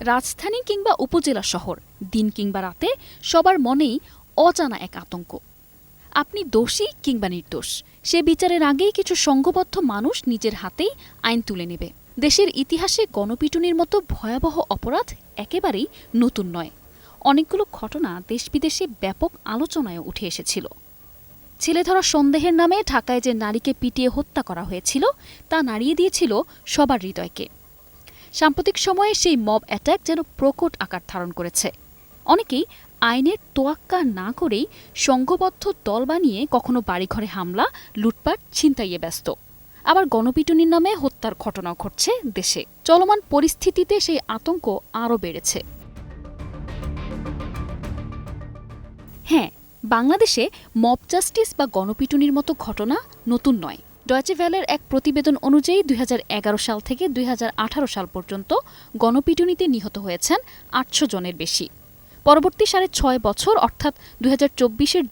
রাজধানী কিংবা উপজেলা শহর, দিন কিংবা রাতে সবার মনেই অজানা এক আতঙ্ক। আপনি দোষী কিংবা নির্দোষ, সে বিচারের আগেই কিছু সংঘবদ্ধ মানুষ নিজের হাতেই আইন তুলে নেবে। দেশের ইতিহাসে গণপিটুনির মতো ভয়াবহ অপরাধ একেবারেই নতুন নয়। অনেকগুলো ঘটনা দেশ বিদেশে ব্যাপক আলোচনায় উঠে এসেছিল। ছেলে ধরা সন্দেহের নামে ঢাকায় যে নারীকে পিটিয়ে হত্যা করা হয়েছিল, তা নাড়িয়ে দিয়েছিল সবার হৃদয়কে। সাম্প্রতিক সময়ে সেই মব অ্যাটাক যেন প্রকট আকার ধারণ করেছে। অনেকেই আইনের তোয়াক্কা না করেই সংঘবদ্ধ দল বানিয়ে কখনো বাড়িঘরে হামলা, লুটপাট, ছিনতাইয়ে ব্যস্ত। আবার গণপিটুনির নামে হত্যার ঘটনাও ঘটছে দেশে। চলমান পরিস্থিতিতে সেই আতঙ্ক আরও বেড়েছে। হ্যাঁ বাংলাদেশে মব জাস্টিস বা গণপিটুনির মতো ঘটনা নতুন নয়। ডয়েচে ভ্যালের এক প্রতিবেদন অনুযায়ী দুই হাজার এগারো সাল থেকে দুই হাজার আঠারো সাল পর্যন্ত গণপিটুনিতে নিহত হয়েছেন আটশো জনের বেশি। পরবর্তী সাড়ে ছয় বছর, অর্থাৎ দুই হাজার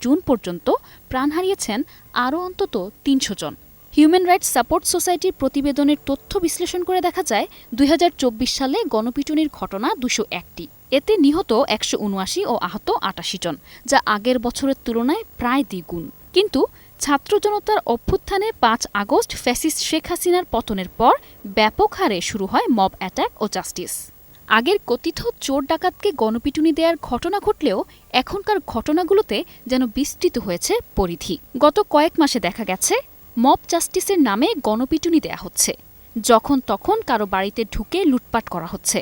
জুন পর্যন্ত, প্রাণ হারিয়েছেন আরও অন্তত তিনশো জন। হিউম্যান রাইটস সাপোর্ট সোসাইটির প্রতিবেদনের তথ্য বিশ্লেষণ করে দেখা যায়, দুই হাজার চব্বিশ সালে গণপিটুনির ঘটনা দুশো একটি। এতে নিহত একশো উনআশি ও আহত আটাশি জন, যা আগের বছরের তুলনায় প্রায় দ্বিগুণ। কিন্তু ছাত্র জনতার অভ্যুত্থানে পাঁচ আগস্ট ফ্যাসিস্ট শেখ হাসিনার পতনের পর ব্যাপক হারে শুরু হয় মব অ্যাটাক ও জাস্টিস। আগের কথিত চোর ডাকাতকে গণপিটুনি দেওয়ার ঘটনা ঘটলেও এখনকার ঘটনাগুলোতে যেন বিস্তৃত হয়েছে পরিধি। গত কয়েক মাসে দেখা গেছে, মব জাস্টিসের নামে গণপিটুনি দেয়া হচ্ছে। যখন তখন কারও বাড়িতে ঢুকে লুটপাট করা হচ্ছে।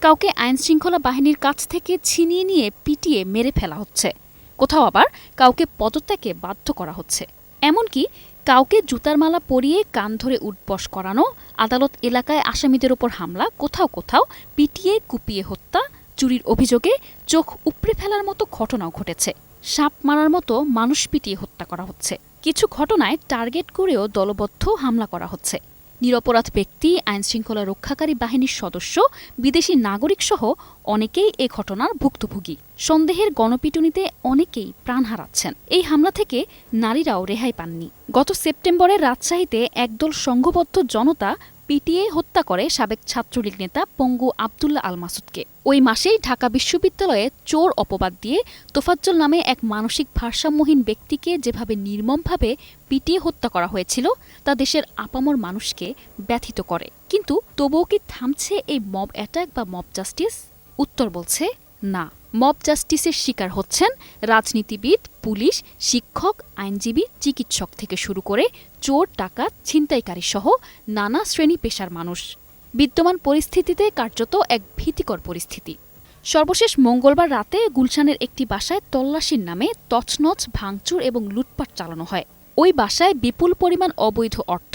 কাউকে আইনশৃঙ্খলা বাহিনীর কাছ থেকে ছিনিয়ে নিয়ে পিটিয়ে মেরে ফেলা হচ্ছে। কোথাও আবার কাউকে পদত্যাগে বাধ্য করা হচ্ছে। এমনকি কাউকে জুতার মালা পরিয়ে কান ধরে উঠবস করানো, আদালত এলাকায় আসামিদের ওপর হামলা, কোথাও কোথাও পিটিয়ে, কুপিয়ে হত্যা, চুরির অভিযোগে চোখ উপড়ে ফেলার মতো ঘটনাও ঘটেছে। সাপ মারার মতো মানুষ পিটিয়ে হত্যা করা হচ্ছে। কিছু ঘটনায় টার্গেট করেও দলবদ্ধ হামলা করা হচ্ছে। নিরপরাধ ব্যক্তি, আইনশৃঙ্খলা রক্ষাকারী বাহিনীর সদস্য, বিদেশি নাগরিক সহ অনেকেই এ ঘটনার ভুক্তভোগী। সন্দেহের গণপিটুনিতে অনেকেই প্রাণ হারাচ্ছেন। এই হামলা থেকে নারীরাও রেহাই পাননি। গত সেপ্টেম্বরের রাজশাহীতে একদল সংঘবদ্ধ জনতা পিটিয়ে হত্যা করে সাবেক ছাত্রলীগ নেতা পঙ্গু আবদুল্লাহ আল মাসুদকে ওই মাসেই ঢাকা বিশ্ববিদ্যালয়ে চোর অপবাদ দিয়ে তোফাজ্জল নামে এক মানসিক ভারসাম্যহীন ব্যক্তিকে যেভাবে নির্মমভাবে পিটিয়ে হত্যা করা হয়েছিল, তা দেশের আপামর মানুষকে ব্যথিত করে। কিন্তু তবুও কি থামছে এই মব অ্যাটাক বা মব জাস্টিস? উত্তর বলছে না, মব জাস্টিসের শিকার হচ্ছেন রাজনীতিবিদ, পুলিশ, শিক্ষক, আইনজীবী, চিকিৎসক থেকে শুরু করে চোর টাকা ছিনতাইকারী সহ নানা শ্রেণি পেশার মানুষ। বিদ্যমান পরিস্থিতিতে কার্যত এক ভীতিকর পরিস্থিতি। সর্বশেষ মঙ্গলবার রাতে গুলশানের একটি বাসায় তল্লাশির নামে তছনছ, ভাঙচুর এবং লুটপাট চালানো হয়। ওই বাসায় বিপুল পরিমাণ অবৈধ অর্থ,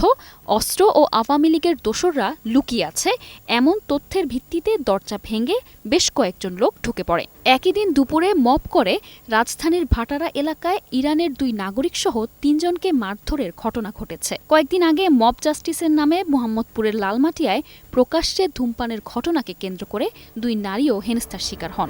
অস্ত্র ও আওয়ামী লীগের দোসররা লুকিয়ে আছে। এমন তথ্যের ভিত্তিতে দরজা ভেঙে বেশ কয়েকজন লোক ঢুকে পড়ে। একই দিন দুপুরে মপ করে রাজধানীর ভাটারা এলাকায় ইরানের দুই নাগরিক সহ তিনজনকে মারধরের ঘটনা ঘটেছে। কয়েকদিন আগে মব জাস্টিসের নামে মোহাম্মদপুরের লালমাটিয়ায় প্রকাশ্যে ধূমপানের ঘটনাকে কেন্দ্র করে দুই নারীও হেনস্থার শিকার হন।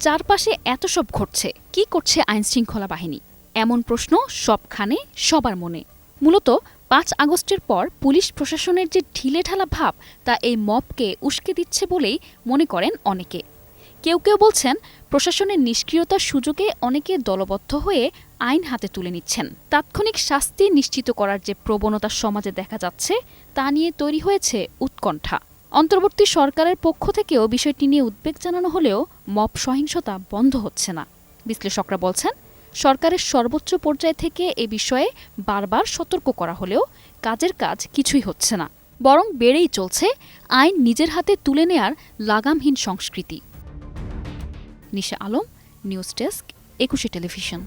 চারপাশে এত সব ঘটছে। কি করছে আইনশৃঙ্খলা বাহিনী? এমন প্রশ্ন সবখানে, সবার মনে। মূলত পাঁচ আগস্টের পর পুলিশ প্রশাসনের যে ঢিলেঢালা ভাব, তা এই মপকে উস্কে দিচ্ছে বলেই মনে করেন অনেকে। কেউ কেউ বলছেন প্রশাসনের নিষ্ক্রিয়তার সুযোগে অনেকে দলবদ্ধ হয়ে আইন হাতে তুলে নিচ্ছেন। তাৎক্ষণিক শাস্তি নিশ্চিত করার যে প্রবণতা সমাজে দেখা যাচ্ছে, তা নিয়ে তৈরি হয়েছে উৎকণ্ঠা। অন্তর্বর্তী সরকারের পক্ষ থেকেও বিষয়টি নিয়ে উদ্বেগ জানানো হলেও মব সহিংসতা বন্ধ হচ্ছে না। বিশ্লেষকরা বলছেন, সরকারের সর্বোচ্চ পর্যায় থেকে এ বিষয়ে বারবার সতর্ক করা হলেও কাজের কাজ কিছুই হচ্ছে না, বরং বেড়েই চলছে আইন নিজের হাতে তুলে নেয়ার লাগামহীন সংস্কৃতি। Nisha Alam, news desk, Ekushey television.